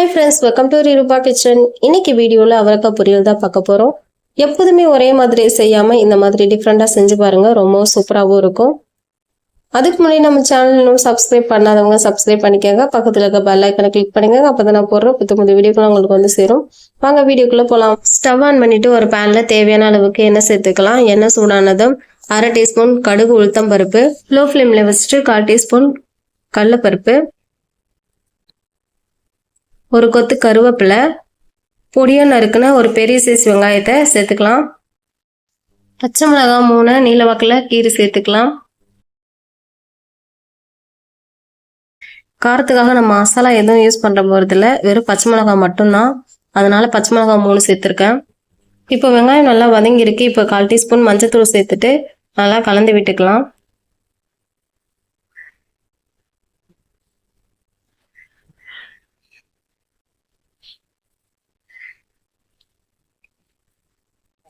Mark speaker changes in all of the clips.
Speaker 1: Hi friends welcome to Rupa kitchen இன்னைக்கு வீடியோவில் அவரக்காய் பொரியல் தான் பார்க்க போகிறோம் எப்போதுமே ஒரே மாதிரி செய்யாமல் இந்த மாதிரி டிஃப்ரெண்ட்டாக செஞ்சு பாருங்கள் ரொம்ப சூப்பராகவும் இருக்கும். அதுக்கு முன்னாடி நம்ம சேனல் இன்னும் சப்ஸ்கிரைப் பண்ணாதவங்க சப்ஸ்கிரைப் பண்ணிக்கோங்க. பக்கத்தில் இருக்க பெல் ஐக்கனை கிளிக் பண்ணிக்கோங்க அப்போ தான் நான் போடுற புத்த புது வீடியோக்கள் உங்களுக்கு வந்து சேரும். வாங்க வீடியோக்குள்ளே போகலாம் ஸ்டவ் ஆன் பண்ணிவிட்டு ஒரு பேனில் தேவையான அளவுக்கு எண்ணெய் சேர்த்துக்கலாம். எண்ணெய் சூடானதும் அரை டீஸ்பூன் கடுகு உளுத்தம் பருப்பு லோ ஃப்ளேமில் வச்சுட்டு கால் டீஸ்பூன் கடலப்பருப்பு ஒரு கொத்து கருவேப்பிலை பொடியாக நறுக்குன ஒரு பெரிய சைஸ் வெங்காயத்தை சேர்த்துக்கலாம். பச்சை மிளகாய் மூணு நீல வாக்கில் கீரை சேர்த்துக்கலாம். காரத்துக்காக நம்ம மசாலா எதுவும் யூஸ் பண்ணுற போகிறதில்ல வெறும் பச்சை மிளகாய் மட்டும்தான். அதனால பச்சை மிளகாய் மூணு சேர்த்துருக்கேன். இப்போ வெங்காயம் நல்லா வதங்கியிருக்கு. இப்போ கால் டீஸ்பூன் மஞ்சத்தூள் சேர்த்துட்டு நல்லா கலந்து விட்டுக்கலாம்.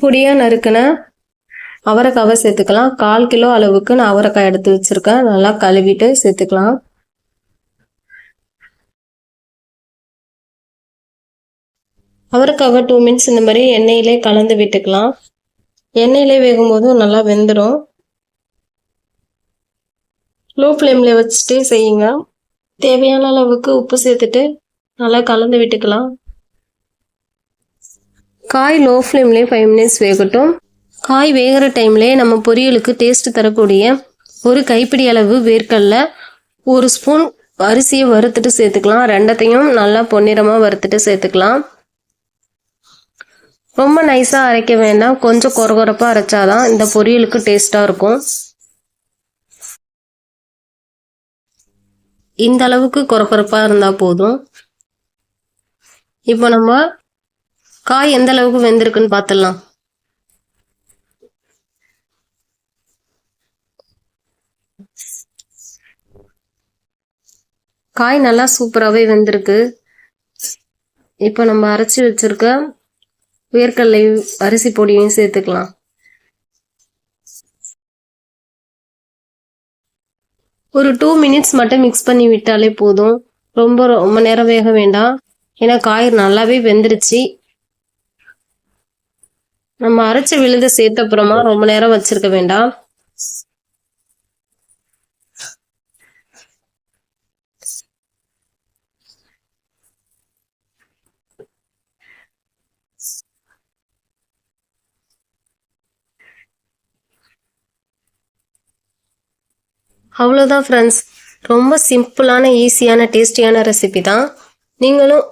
Speaker 1: பொடியாக நறுக்கின அவரைக்காவை சேர்த்துக்கலாம். கால் கிலோ அளவுக்கு நான் அவரைக்காய் எடுத்து வச்சுருக்கேன். நல்லா கழுவிட்டு சேர்த்துக்கலாம். அவரைக்காவை டூ மினிட்ஸ் இந்த மாதிரி எண்ணெயிலே கலந்து விட்டுக்கலாம். எண்ணெயிலே வேகும் போதும் நல்லா வெந்துடும் லோ ஃப்ளேமில் வச்சுட்டு செய்யுங்க. தேவையான அளவுக்கு உப்பு சேர்த்துட்டு நல்லா கலந்து விட்டுக்கலாம். காய் லோ ஃப்ளேம்லேயே ஃபைவ் மினிட்ஸ் வேகட்டும். காய் வேகிற டைம்லேயே நம்ம பொரியலுக்கு டேஸ்ட் தரக்கூடிய ஒரு கைப்பிடி அளவு வேர்க்கடல ஒரு ஸ்பூன் அரிசியை வறுத்துட்டு சேர்த்துக்கலாம். ரெண்டத்தையும் நல்லா பொன்னிறமாக வறுத்துட்டு சேர்த்துக்கலாம். ரொம்ப நைஸாக அரைக்க வேண்டாம். கொஞ்சம் கொரகொரப்பாக அரைச்சாதான் இந்த பொரியலுக்கு டேஸ்ட்டாக இருக்கும். இந்த அளவுக்கு கொரகொரப்பாக இருந்தால் போதும். இப்போ நம்ம காய் எந்த அளவுக்கு வெந்திருக்குன்னு பார்த்துடலாம் காய் நல்லா சூப்பராகவே வெந்திருக்கு. இப்போ நம்ம அரைச்சி வச்சிருக்க வேர்க்கடலை அரிசி பொடியும் சேர்த்துக்கலாம். ஒரு டூ மினிட்ஸ் மட்டும் மிக்ஸ் பண்ணி விட்டாலே போதும். ரொம்ப ரொம்ப நேரம் வேக வேண்டாம். ஏன்னா காய் நல்லாவே வெந்துருச்சு. நம்ம அரைச்ச விழுத சேர்த்த அப்புறமா ரொம்ப நேரம் வச்சிருக்க வேண்டாம். அவ்வளோதான் ஃப்ரெண்ட்ஸ் ரொம்ப சிம்பிளான ஈஸியான டேஸ்டியான ரெசிபி தான். நீங்களும்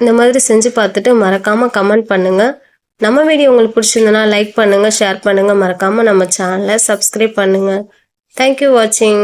Speaker 1: இந்த மாதிரி செஞ்சு பார்த்துட்டு மறக்காமல் கமெண்ட் பண்ணுங்கள் நம்ம வீடியோ உங்களுக்கு பிடிச்சிருந்தனா லைக் பண்ணுங்கள் ஷேர் பண்ணுங்கள் மறக்காமல் நம்ம சேனலை சப்ஸ்கிரைப் பண்ணுங்கள் தேங்க்யூ வாட்சிங்